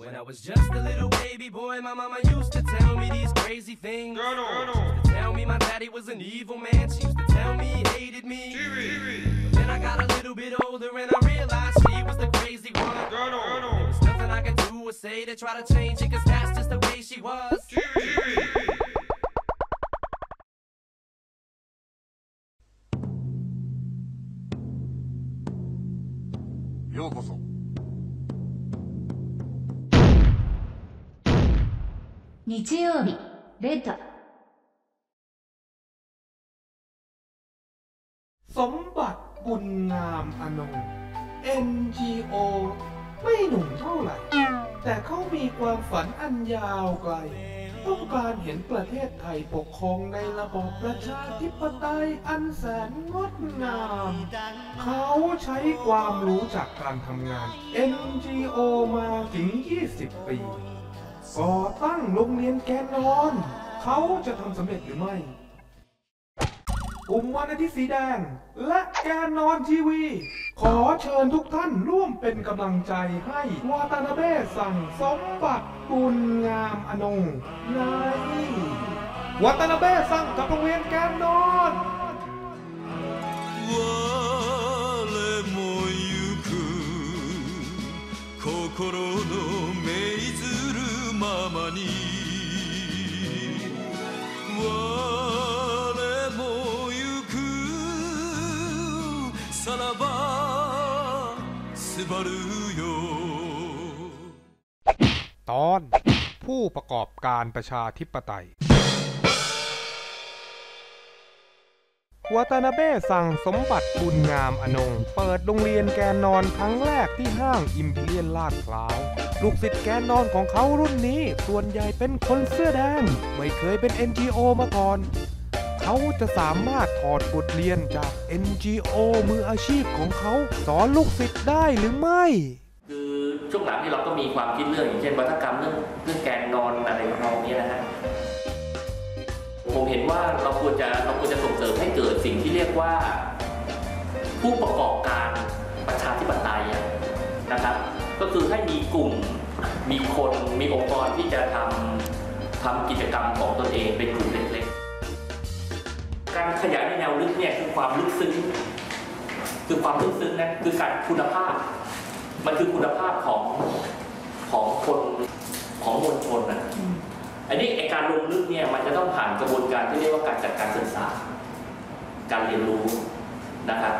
When I was just a little baby boy, my mama used to tell me these crazy things. She used to tell me my daddy was an evil man. She used to tell me he hated me. But then I got a little bit older and I realized she was the crazy one. There was nothing I could do or say to try to change it, cause that's just the way she was. よ日曜日、レッド。 สมบัติบุญงามอนง NGO ไม่หนุ่มเท่าไหร่ แต่เขามีความฝันอันยาวไกล ต้องการเห็นประเทศไทยปกครองในระบอบประชาธิปไตยอันแสนงดงาม เขาใช้ความรู้จากการทำงาน NGO มาถึง 20 ปี ก่อตั้งโรงเรียนแกนนอน เขาจะทำสำเร็จหรือไม่กลุ่มวันอาทิตย์สีแดง และแกนนอนทีวี ขอเชิญทุกท่านร่วมเป็นกำลังใจให้วาตานาเบ้สั่งสมบัติบุญงามอนงในวาตานาเบ้สั่งกับโรงเรียนแกนนอน ばるよ ตอนผู้ประกอบการประชาธิปไตย วาตานาเบ้สั่งสมบัติบุญงามอนง เปิดโรงเรียนแกนนอนครั้งแรกที่ห้างอิมพีเรียนลาดพร้าว ลูกศิษย์แกนนอนของเขารุ่นนี้ ส่วนใหญ่เป็นคนเสื้อแดง ไม่เคยเป็น NGO มาก่อน เขาจะสามารถ ถอดบทเรียนจาก NGO มืออาชีพของเขา สอนลูกศิษย์ได้หรือไม่ คือช่วงหลังนี่เราก็มีความคิดเรื่องอย่างเช่นวัฒกรรมเรื่องเรื่องแกนนอนอะไรของเราเนี้นะฮะผมเห็นว่าเราควรจะเราควรจะส่งเสริมให้เกิดสิ่งที่เรียกว่า ผู้ประกอบการประชาธิปไตยนะครับ ก็คือให้มีกลุ่มมีคนมีองค์กรที่จะทำทำกิจกรรมของตนเองเป็นกลุ่มเล็ก การขยายในแนวลึกเนี่ยคือความลึกซึ้งคือความลึกซึ้งนะคือการคุณภาพ มันคือคุณภาพของของคนของมวลชนนะอันนี้ไอการลงลึกเนี่ยมันจะต้องผ่านกระบวนการที่เรียกว่าการจัดการศึกษา การเรียนรู้นะครับ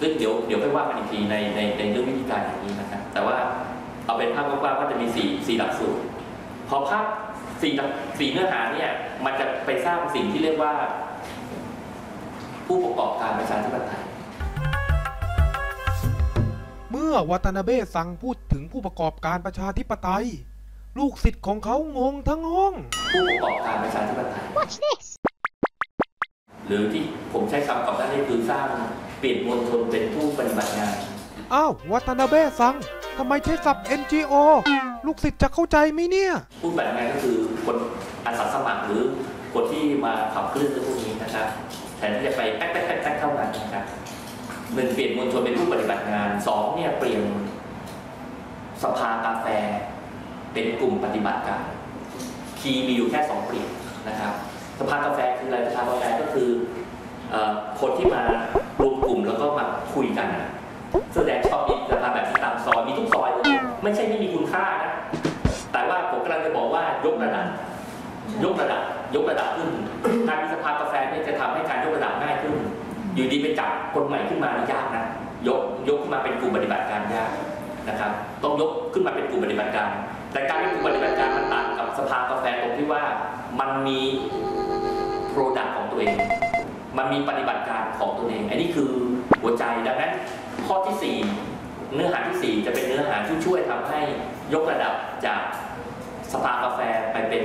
ซึ่งเดี๋ยวเดี๋ยวไปว่ากันอีกทีในในในเรื่องวิธีการอย่างนี้นะครับแต่ว่าเอาเป็นภาพกว้างๆก็จะมีสี่สี่หลักสูตรพอภาพสี่หลักสี่เนื้อหาเนี่ยมันจะไปสร้างสิ่งที่เรียกว่า ผู้ประกอบการประชาธิปไตยเมื่อวาตานาเบ้สั่งพูดถึงผู้ประกอบการประชาธิปไตย ลูกศิษย์ของเขางงทั้งห้อง ผู้ประกอบการประชาธิปไตยหรือที่ผมใช้คำก่อนหน้านี้คือสร้างเปลี่ยนมวลชนเป็นผู้ปฏิบัติงาน อ้าววาตานาเบ้สั่งทำไมใช้ศัพท์ NGO ลูกศิษย์จะเข้าใจไหมเนี่ย ผู้ปฏิบัติงานก็คือคนอาสาสมัครหรือคนที่มาขับเคลื่อนเรื่องพวกนี้นะครับ แทนที่จะไปแป๊กแป๊กแป๊กแป๊กเท่านั้นนะครับหนึ่งเปลี่ยนมวลชนเป็นผู้ปฏิบัติงานสองเนี่ยเปลี่ยนสภากาแฟเป็นกลุ่มปฏิบัติการ คีย์มีอยู่แค่สองเปลี่ยนนะครับสภากาแฟคืออะไรสภากาแฟก็คืออคนที่มารวมกลุ่มแล้วก็มาคุยกันแสดงชอบมีสภาแบบตามซอยมีทุกซอยเลยไม่ใช่ไม่มีคุณค่านะแต่ว่าผมกำลังจะบอกว่ายกระดับยกระดับ ยกระดับขึ้น การมีสภากาแฟเนี่ยจะทำให้การยกระดับง่ายขึ้น อยู่ดีไปจับคนใหม่ขึ้นมานี่ยากนะ ยกยกขึ้นมาเป็นกลุ่มปฏิบัติการยากนะครับ ต้องยกขึ้นมาเป็นกลุ่มปฏิบัติการ แต่การเป็นกลุ่มปฏิบัติการมันต่างกับสภากาแฟตรงที่ว่ามันมีโปรดักต์ของตัวเอง มันมีปฏิบัติการของตัวเอง อันนี้คือหัวใจดังนั้นข้อที่สี่เนื้อหาที่สี่จะเป็นเนื้อหาที่ช่วยทำให้ยกระดับจากสภากาแฟไปเป็น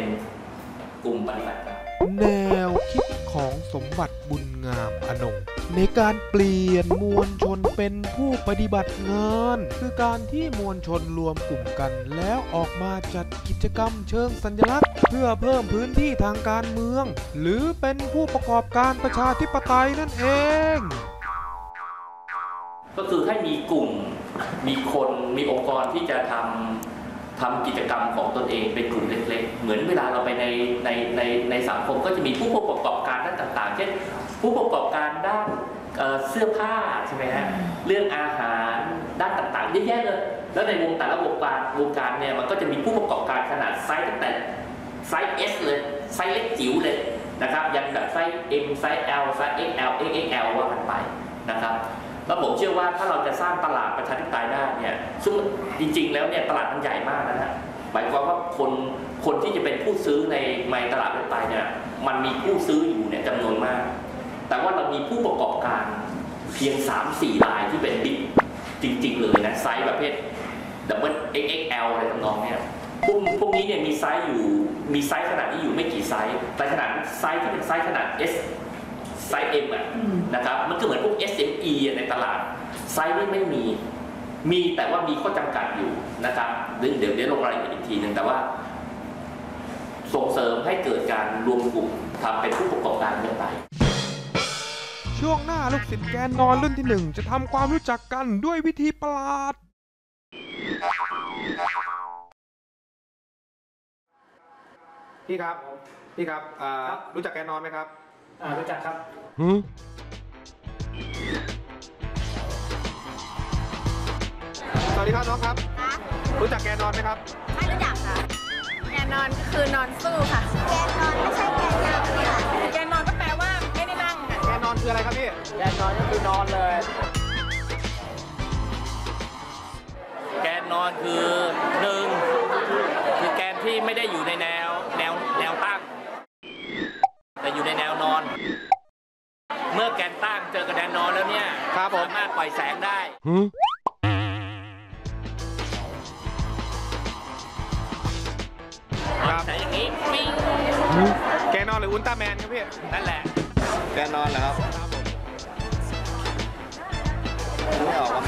กลุ่มปฏิบัติการแนวคิดของสมบัติบุญงามอนงในการเปลี่ยนมวลชนเป็นผู้ปฏิบัติงาน คือการที่มวลชนรวมกลุ่มกัน แล้วออกมาจัดกิจกรรมเชิงสัญลักษณ์ เพื่อเพิ่มพื้นที่ทางการเมือง หรือเป็นผู้ประกอบการประชาธิปไตยนั่นเอง ก็คือให้มีกลุ่มมีคนมีองค์กรที่จะทำ ทำกิจกรรมของตนเองเป็นกลุ่มเล็กๆ เหมือนเวลาเราไปในในในในสังคมก็จะมีผู้ประกอบการด้านต่าง ๆ เช่นผู้ประกอบการด้านเอ่อเสื้อผ้าใช่ไหมฮะเรื่องอาหารด้านต่างๆเยอะแยะเลยแล้วในวงแต่ละวงการวงการเนี่ยมันก็จะมีผู้ประกอบการขนาดไซส์ตั้งแต่ไซส์ S เลยไซส์เล็กจิ๋วเลยนะครับยันแบบไซส์ M ไซส์ L ไซส์ XL XXL ว่ากันไปนะครับ แล้วผมเชื่อว่าถ้าเราจะสร้างตลาดประชาธิปไตยได้เนี่ยซึ่งจริง ๆ แล้วเนี่ยตลาดมันใหญ่มากนะฮะหมายความว่าคนคนที่จะเป็นผู้ซื้อในในตลาดประชาธิปไตยเนี่ยมันมีผู้ซื้ออยู่เนี่ยจำนวนมาก แต่ว่าเรามีผู้ประกอบการเพียง 3-4รายที่เป็นบิ๊กจริง ๆ เลยนะไซส์ประเภทดับเบิล XXL อะไรทำนองเนี่ยพวกพวกนี้เนี่ยมีไซส์อยู่มีไซส์ขนาดนี้อยู่ไม่กี่ไซส์แต่ขนาดไซส์ที่เป็นไซส์ขนาด S ไซส์ M อะนะครับมันก็เหมือนพวก SME อะในตลาด ไซส์นี้ไม่มี มีแต่ว่ามีข้อจำกัดอยู่นะครับเดี๋ยวเดี๋ยวเดี๋ยวลงรายละเอียดอีกทีหนึ่งแต่ว่า ส่งเสริมให้เกิดการรวมกลุ่มทำเป็นผู้ประกอบการเมืองไทยช่วงหน้าลูกศิษย์แกนนอนรุ่นที่หนึ่งจะทำความรู้จักกันด้วยวิธีประหลาดพี่ครับ พี่ครับอ่ารู้จักแกนนอนไหมครับ อ่ารู้จักครับสวัสดีครับน้องครับรู้จักแกนนอนไหมครับ ไม่รู้จักค่ะ แกนนอนก็คือนอนสู้ค่ะ แกนนอนไม่ใช่แกนนั่งค่ะแกนนอนก็แปลว่าไม่ได้นั่งค่ะแกนนอนคืออะไรครับพี่ แกนนอนก็คือนอนเลย แกนนอนคือหนึ่งคือแกนที่ไม่ได้อยู่ในแนวแนวแนวตั้ง แต่อยู่ในแนวนอน เมื่อแกนตั้งเจอกับแกนนอนแล้วเนี่ย ครับผม สามารถปล่อยแสงได้ครับแต่อย่างนี้ปิ้งแกนนอนหรืออุลตร้าแมนครับพี่ นั่นแหละ แกนนอนเหรอครับไม่ออกวะ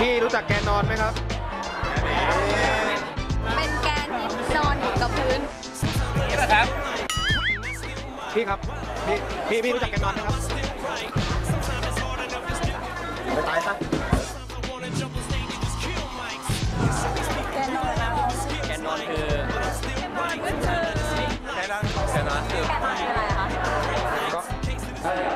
พี่รู้จักแกนนอนไหมครับ เป็นแกนที่นอนอยู่กับพื้น นี่แหละครับ พี่ครับ พี่พี่พี่รู้จักแกนนอนไหมครับ ไปตายซะแกนนอนคือแกนนอนแกนนอนคือก็ถ้าอยากรู้ต้อ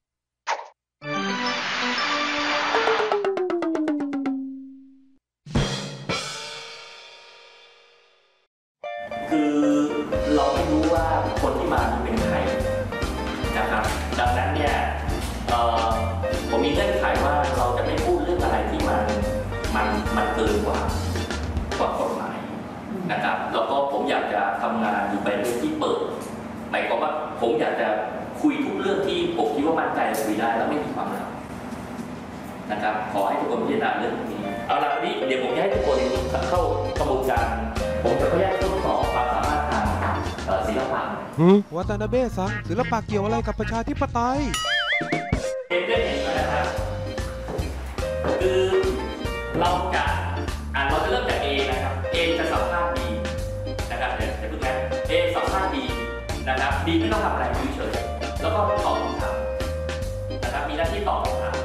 จะคุยทุกเรื่องที่ผมคิดว่ามั่นใจคุยได้แล้วไม่มีความลับนะครับ ขอให้ทุกคนพิจารณาเรื่องนี้ เอาละวันนี้เดี๋ยวผมจะให้ทุกคนเข้ากระบวนการ ผมจะขออนุญาตทดสอบความสามารถทางเอ่อศิลปะวัตนาเบะซังศิลปะเกี่ยวอะไรกับประชาธิปไตย นะครับ B ไม่ต้องทำอะไรอยู่เฉยๆแล้วก็ตอบคำถามนะครับมีหน้าที่ตอบคำถาม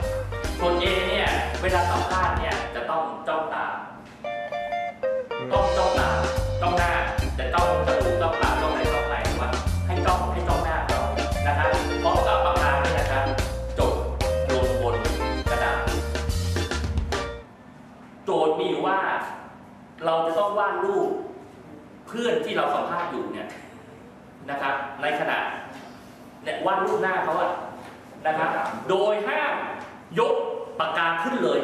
ส่วน A เนี่ยเวลาสัมภาษณ์เนี่ยจะต้องจ้องตาต้องจ้องตาจ้องหน้าแต่จ้องจมูกจ้องปาจ้องอะไรจ้องไหนว่าให้จ้องให้จ้องหน้าจ้องนะครับพร้อมกับปากกาเนี่ยนะครับจดลงบนกระดาษโจทย์มีว่า เราจะต้องวาดรูปเพื่อนที่เราสัมภาษณ์อยู่เนี่ย นะครับ ในขณะเนี่ยวาดรูปหน้าเขาอะนะครับ โดยห้ามยกปากกาขึ้นเลย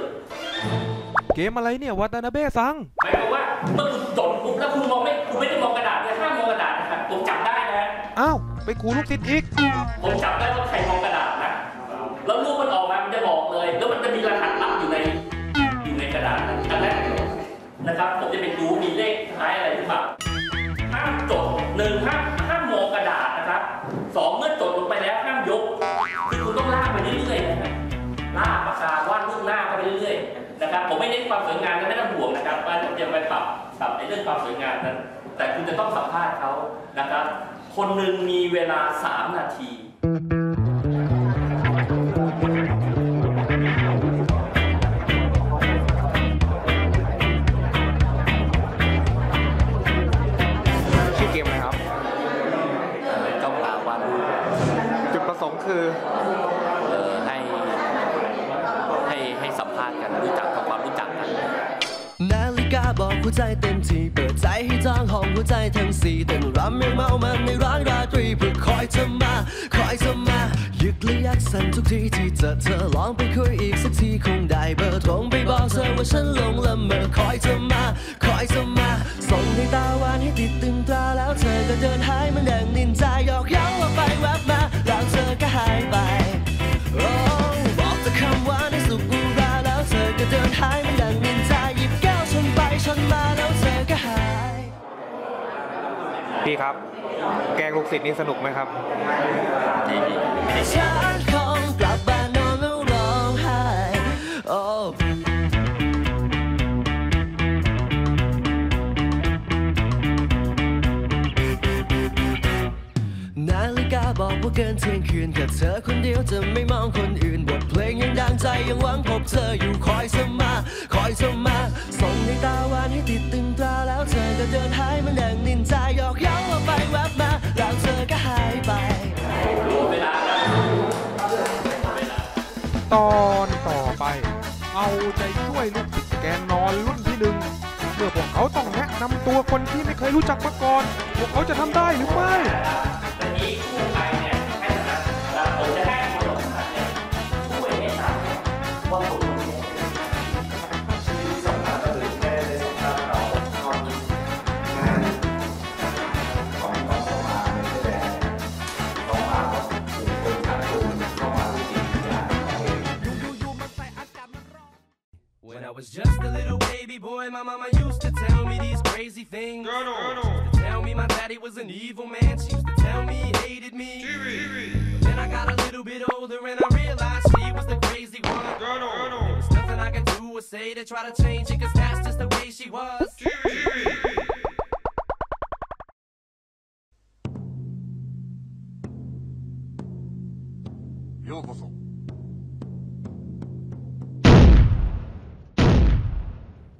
เกมอะไรเนี่ยวาตานาเบะซังหมายความว่าเมื่อคุณจดปุ๊บแล้วคุณมองไม่คุณไม่ได้มองกระดาษเนี่ยห้ามมองกระดาษนะครับผมจับได้นะฮะอ้าวไปกูลูกศิษย์อีก ผมจับได้ว่าใครมองกระดาษนะแล้วรูปมันออกมามันจะบอกเลย แล้วมันจะมีรหัสลับอยู่ในอยู่ในกระดาษนั้นอันแรกนะครับผมจะไปดูมีเลขท้ายอะไรหรือเปล่าห้ามจดหนึ่งห้าม วยงามก็ไม่ต้องห่วงนะครับว่าจะไปปรับปรับในเรื่องความสวยงามนั้น แต่คุณจะต้องสัมภาษณ์เขานะครับ คนหนึ่งมีเวลา 3 นาที วใจเต็มที่เปิดใจให้จองห้องหัวใจทั้งสี่เต้นรำยังเมามันในร้านราตรีเพื่อคอยเธอมา คอยเธอมายึกและยักสั่นทุกทีที่เจอเธอลองไปคุยอีกสักทีคงได้เบอร์ตรงไปบอกเธอว่าฉันลงละเมอคอยเธอมา คอยเธอมา ส่งให้ตาหวานให้ติดตึงตราแล้วเธอก็เดินหายมันแดงนินจาหยอกเย้าว่าไปแวบมาแล้วเธอก็หายไป โอ้บอกแต่คำว่าในสุกุราแล้วเธอก็เดินหายมัน พี่ครับ แกงลูกศิษย์นี่สนุกไหมครับฉันคงกลับบ้านนอนแล้วร้องไห้โอ้นาฬิกาบอกว่าเกินเที่ยงคืนแค่เธอคนเดียวจะไม่มองคนอื่นบทเพลงยังดังใจยังหวังพบเธออยู่คอยเสมาคอยเสมาส่งในตาหวานให้ติดตึงตราแล้วเธอก็เดินหายมันแดงนินจายอก ตอนต่อไป เอาใจช่วยลูกศิษย์แกนนอนรุ่นที่หนึ่งเมื่อพวกเขาต้องแนะนำตัวคนที่ไม่เคยรู้จักมาก่อน พวกเขาจะทำได้หรือไม่ boy, my mama used to tell me these crazy things. She used to tell me my daddy was an evil man. She used to tell me he hated me. But then I got a little bit older and I realized she was the crazy one. Girl, There was nothing I could do or say to try to change it, cause that's just the way she was. よ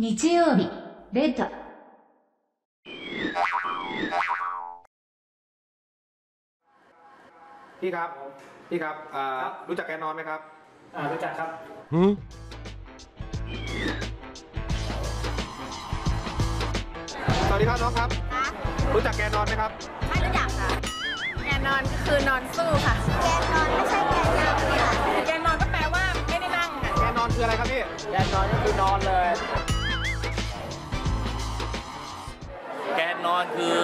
日曜日、レッド。พี่ครับ พี่ครับรู้จักแกนอนไหมครับรู้จักครับ สวัสดีครับน้องครับรู้จักแกนอนไหมครับ ไม่รู้จักค่ะแกนอนก็คือนอนสู้ค่ะ แกนอนไม่ใช่แกนอนค่ะ แกนอนก็แปลว่าไม่ได้นั่งค่ะแกนอนคืออะไรครับพี่ แกนอนก็คือนอนเลย แกนนอนคือ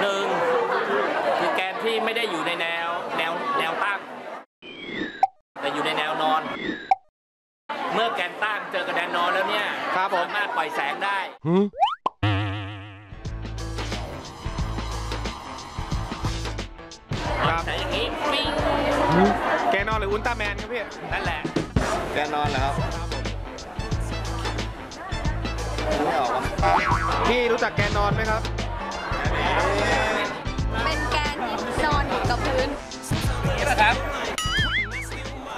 หนึ่งคือแกนที่ไม่ได้อยู่ในแนวแนวแนวตั้ง แต่อยู่ในแนวนอน เมื่อแกนตั้งเจอกับแนวนอนแล้วเนี่ยครับผม สามารถปล่อยแสงได้ปล่อยแสงอย่างนี้ปิ้งแกนอนหรืออุลตร้าแมนครับพี่ นั่นแหละ แกนอนเหรอครับ ไม่ออกพี่รู้จักแกนอนไหมครับ เป็นแกนที่นอนอยู่กับพื้น นี่แหละครับ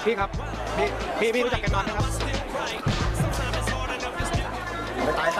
พี่ครับ พี่ พี่พี่รู้จักแกนอนไหมครับ ไปตายซะ